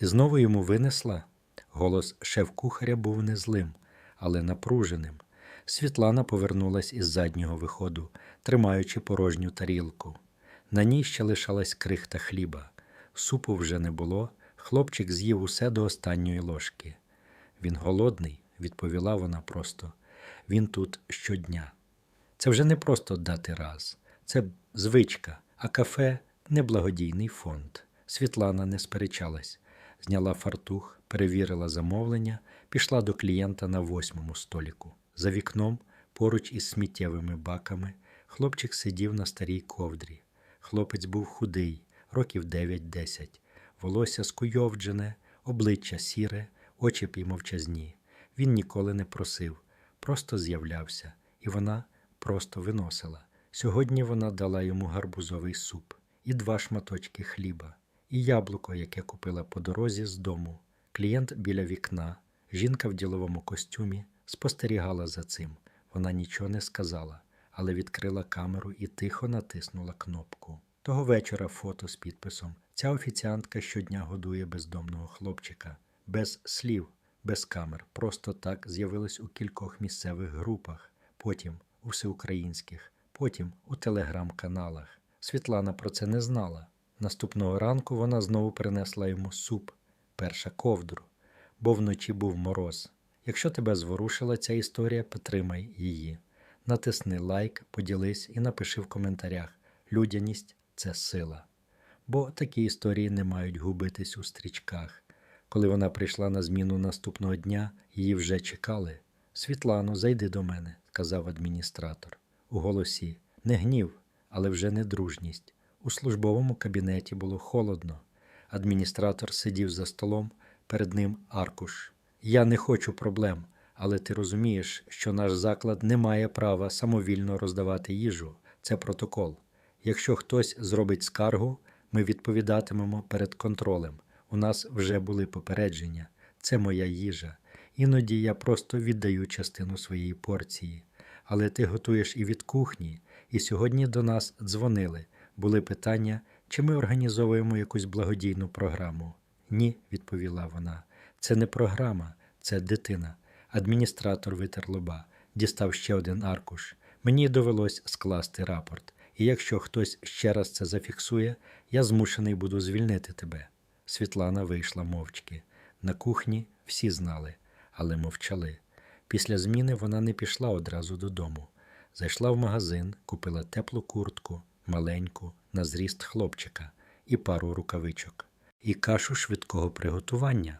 Ти знову йому винесла? Голос шеф-кухаря був не злим, але напруженим. Світлана повернулась із заднього виходу, тримаючи порожню тарілку. На ній ще лишалась крихта хліба. Супу вже не було, хлопчик з'їв усе до останньої ложки. Він голодний, відповіла вона просто. Він тут щодня. Це вже не просто дати раз, це звичка, а кафе неблагодійний фонд. Світлана не сперечалась, зняла фартух, перевірила замовлення, пішла до клієнта на восьмому століку. За вікном, поруч із сміттєвими баками, хлопчик сидів на старій ковдрі. Хлопець був худий, років 9-10, волосся скуйовджене, обличчя сіре, очі півмовчазні. Він ніколи не просив, просто з'являвся, і вона просто виносила. Сьогодні вона дала йому гарбузовий суп, і два шматочки хліба, і яблуко, яке купила по дорозі з дому. Клієнт біля вікна, жінка в діловому костюмі, спостерігала за цим. Вона нічого не сказала, але відкрила камеру і тихо натиснула кнопку. Того вечора фото з підписом Ця офіціантка щодня годує бездомного хлопчика. Без слів, без камер. Просто так з'явилось у кількох місцевих групах, потім у всеукраїнських, потім у телеграм-каналах. Світлана про це не знала. Наступного ранку вона знову принесла йому суп, перша ковдру, бо вночі був мороз. Якщо тебе зворушила ця історія, підтримай її. Натисни лайк, поділись і напиши в коментарях. Людяність це сила. Бо такі історії не мають губитись у стрічках. Коли вона прийшла на зміну наступного дня, її вже чекали. Світлано, зайди до мене, сказав адміністратор. У голосі не гнів, але вже не дружність. У службовому кабінеті було холодно. Адміністратор сидів за столом, перед ним аркуш. Я не хочу проблем, але ти розумієш, що наш заклад не має права самовільно роздавати їжу. Це протокол. Якщо хтось зробить скаргу, ми відповідатимемо перед контролем. У нас вже були попередження. Це моя їжа. Іноді я просто віддаю частину своєї порції. Але ти готуєш і від кухні, і сьогодні до нас дзвонили. Були питання, чи ми організовуємо якусь благодійну програму. Ні, відповіла вона. Це не програма, це дитина. Адміністратор витер лоба, дістав ще один аркуш. Мені довелось скласти рапорт, і якщо хтось ще раз це зафіксує, я змушений буду звільнити тебе. Світлана вийшла мовчки. На кухні всі знали, але мовчали. Після зміни вона не пішла одразу додому. Зайшла в магазин, купила теплу куртку, маленьку, на зріст хлопчика і пару рукавичок, і кашу швидкого приготування.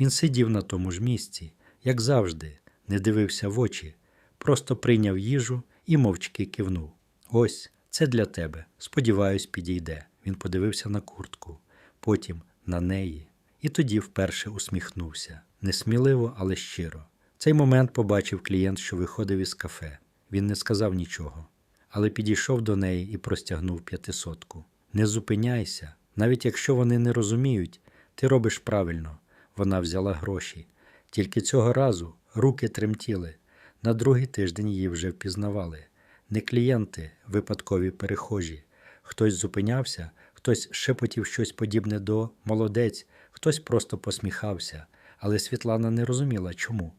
Він сидів на тому ж місці, як завжди, не дивився в очі, просто прийняв їжу і мовчки кивнув. Ось, це для тебе. Сподіваюсь, підійде. Він подивився на куртку, потім на неї, і тоді вперше усміхнувся несміливо, але щиро. В цей момент побачив клієнт, що виходив із кафе. Він не сказав нічого, але підійшов до неї і простягнув п'ятисотку. Не зупиняйся, навіть якщо вони не розуміють, ти робиш правильно. Вона взяла гроші. Тільки цього разу руки тремтіли. На другий тиждень її вже впізнавали. Не клієнти, випадкові перехожі. Хтось зупинявся, хтось шепотів щось подібне до молодець, хтось просто посміхався, але Світлана не розуміла, чому.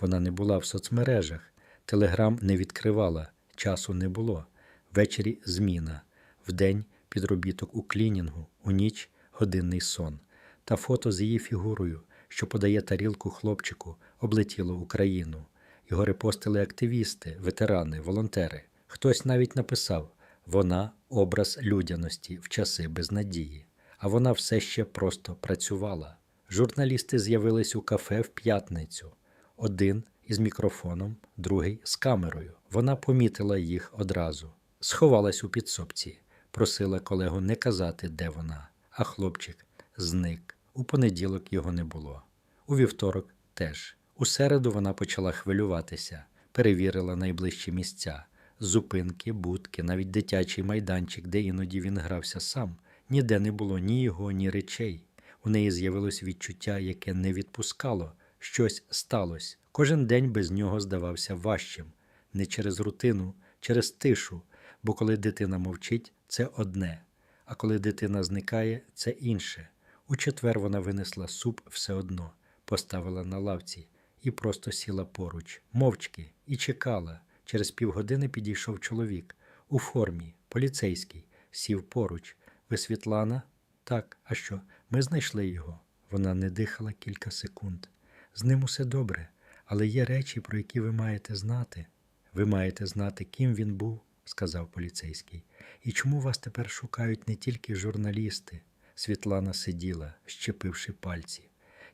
Вона не була в соцмережах, телеграм не відкривала, часу не було. Ввечері зміна, вдень підробіток у клінінгу, у ніч годинний сон. Та фото з її фігурою, що подає тарілку хлопчику, облетіло Україну. Його репостили активісти, ветерани, волонтери. Хтось навіть написав вона образ людяності в часи безнадії, а вона все ще просто працювала. Журналісти з'явились у кафе в п'ятницю. Один із мікрофоном, другий з камерою. Вона помітила їх одразу, сховалась у підсобці, просила колегу не казати, де вона, а хлопчик зник. У понеділок його не було. У вівторок теж. У середу вона почала хвилюватися, перевірила найближчі місця зупинки, будки, навіть дитячий майданчик, де іноді він грався сам. Ніде не було ні його, ні речей. У неї з'явилось відчуття, яке не відпускало, щось сталося. Кожен день без нього здавався важчим, не через рутину, через тишу, бо коли дитина мовчить, це одне, а коли дитина зникає, це інше. У четвер вона винесла суп все одно, поставила на лавці і просто сіла поруч, мовчки, і чекала. Через півгодини підійшов чоловік у формі, поліцейський, сів поруч. Ви Світлана? Так, а що? Ми знайшли його. Вона не дихала кілька секунд. З ним усе добре, але є речі, про які ви маєте знати. Ви маєте знати, ким він був, сказав поліцейський. І чому вас тепер шукають не тільки журналісти? Світлана сиділа, щепивши пальці.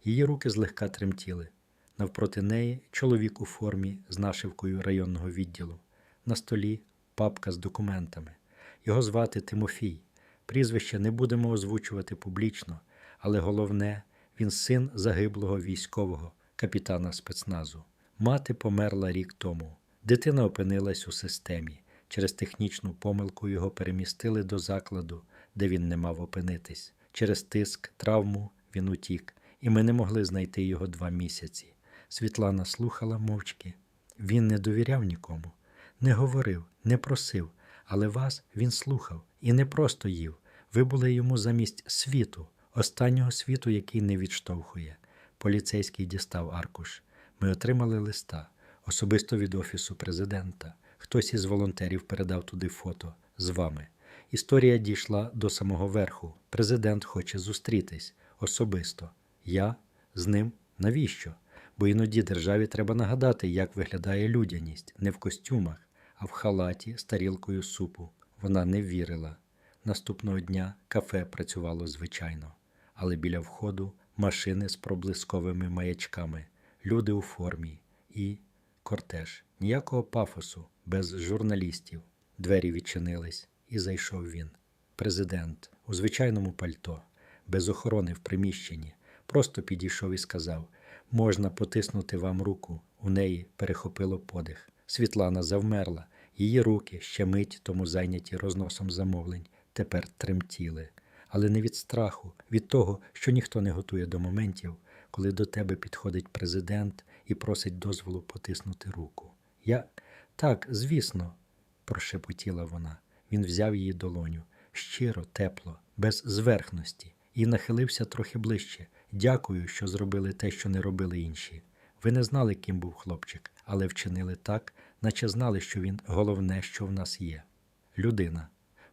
Її руки злегка тремтіли. Навпроти неї чоловік у формі з нашивкою районного відділу. На столі папка з документами. Його звати Тимофій. Прізвище не будемо озвучувати публічно, але головне, він син загиблого військового, капітана спецназу. Мати померла рік тому. Дитина опинилась у системі. Через технічну помилку його перемістили до закладу, де він не мав опинитись. Через тиск, травму він утік, і ми не могли знайти його два місяці. Світлана слухала мовчки. Він не довіряв нікому, не говорив, не просив, але вас він слухав і не просто їв. Ви були йому замість світу, останнього світу, який не відштовхує. Поліцейський дістав аркуш. Ми отримали листа, особисто від Офісу президента. Хтось із волонтерів передав туди фото з вами. Історія дійшла до самого верху. Президент хоче зустрітись особисто. Я з ним навіщо? Бо іноді державі треба нагадати, як виглядає людяність не в костюмах, а в халаті з тарілкою супу. Вона не вірила. Наступного дня кафе працювало звичайно, але біля входу машини з проблисковими маячками, люди у формі і кортеж. Ніякого пафосу, без журналістів. Двері відчинились, і зайшов він. Президент у звичайному пальто, без охорони в приміщенні, просто підійшов і сказав: можна потиснути вам руку. У неї перехопило подих. Світлана завмерла. Її руки, ще мить тому зайняті розносом замовлень, тепер тремтіли. Але не від страху, від того, що ніхто не готує до моментів, коли до тебе підходить президент і просить дозволу потиснути руку. Я так, звісно, прошепотіла вона. Він взяв її долоню щиро, тепло, без зверхності, і нахилився трохи ближче. Дякую, що зробили те, що не робили інші. Ви не знали, ким був хлопчик, але вчинили так, наче знали, що він головне, що в нас є. Людина.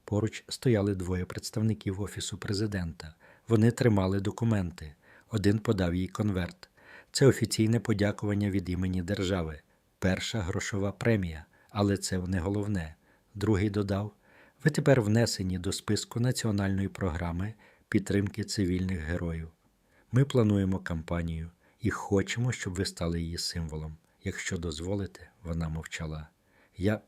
Поруч стояли двоє представників Офісу президента. Вони тримали документи. Один подав їй конверт. Це офіційне подякування від імені держави, перша грошова премія, але це не головне. Другий додав: ви тепер внесені до списку національної програми підтримки цивільних героїв. Ми плануємо кампанію і хочемо, щоб ви стали її символом. Якщо дозволите, вона мовчала. Я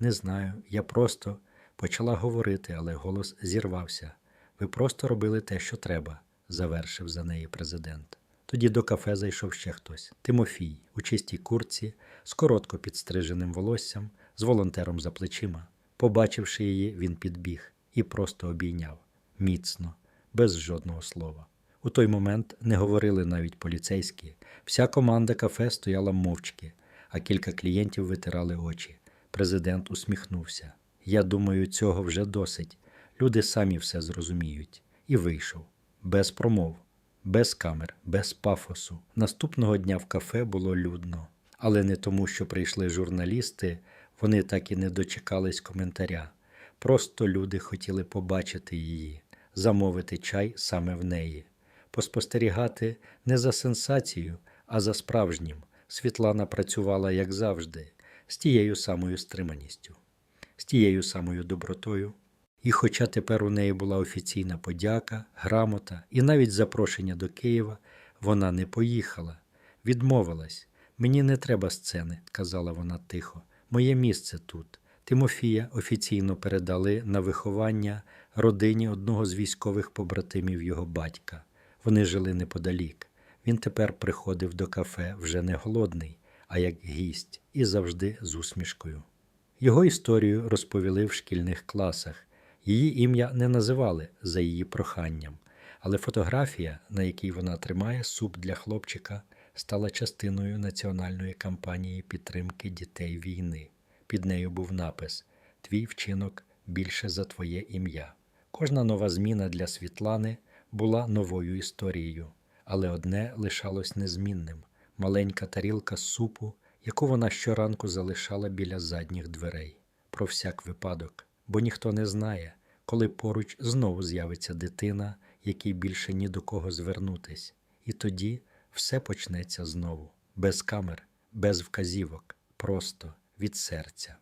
не знаю, я просто почала говорити, але голос зірвався. Ви просто робили те, що треба, завершив за неї президент. Тоді до кафе зайшов ще хтось Тимофій у чистій курці, з коротко підстриженим волоссям, з волонтером за плечима. Побачивши її, він підбіг і просто обійняв міцно, без жодного слова. У той момент не говорили навіть поліцейські. Вся команда кафе стояла мовчки, а кілька клієнтів витирали очі. Президент усміхнувся. Я думаю, цього вже досить. Люди самі все зрозуміють. І вийшов. Без промов, без камер, без пафосу. Наступного дня в кафе було людно. Але не тому, що прийшли журналісти, вони так і не дочекались коментаря. Просто люди хотіли побачити її, замовити чай саме в неї, поспостерігати не за сенсацією, а за справжнім. Світлана працювала, як завжди, з тією самою стриманістю, з тією самою добротою. І хоча тепер у неї була офіційна подяка, грамота і навіть запрошення до Києва, вона не поїхала, відмовилась. Мені не треба сцени, казала вона тихо. Моє місце тут. Тимофія офіційно передали на виховання родині одного з військових побратимів його батька. Вони жили неподалік. Він тепер приходив до кафе вже не голодний, а як гість, і завжди з усмішкою. Його історію розповіли в шкільних класах. Її ім'я не називали за її проханням, але фотографія, на якій вона тримає суп для хлопчика, стала частиною національної кампанії підтримки дітей війни. Під нею був напис Твій вчинок більше за твоє ім'я. Кожна нова зміна для Світлани була новою історією, але одне лишалось незмінним маленька тарілка супу, яку вона щоранку залишала біля задніх дверей, про всяк випадок, бо ніхто не знає, коли поруч знову з'явиться дитина, якій більше ні до кого звернутись, і тоді все почнеться знову, без камер, без вказівок, просто від серця.